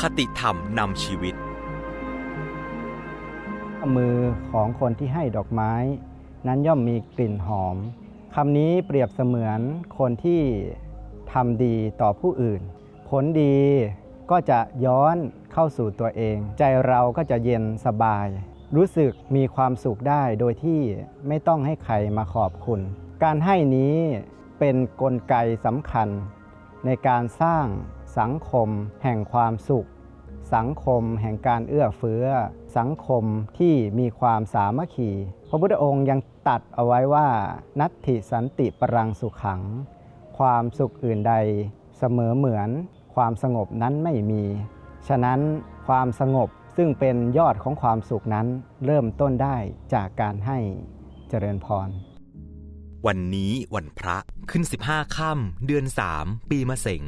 คติธรรมนำชีวิต มือของคนที่ให้ดอกไม้ นั้นย่อมมีกลิ่นหอมคำนี้เปรียบเสมือนคนที่ทำดีต่อผู้อื่น ผลดีก็จะย้อนเข้าสู่ตัวเอง ใจเราก็จะเย็นสบาย รู้สึกมีความสุขได้โดยที่ไม่ต้องให้ใครมาขอบคุณ การให้นี้เป็นนกลไกสำคัญ ในการสร้างสังคมแห่งความสุข สังคมแห่งการเอื้อเฟื้อ สังคมที่มีความสามัคคีพระพุทธองค์ยังตัดเอาไว้ว่า นัตถิสันติปรังสุขขัง ความสุขอื่นใดเสมอเหมือน ความสงบนั้นไม่มี ฉะนั้นความสงบซึ่งเป็นยอดของความสุขนั้น เริ่มต้นได้จากการให้เจริญพร วันนี้วันพระขึ้น 15 ค่ำเดือน 3 ปีมะเสง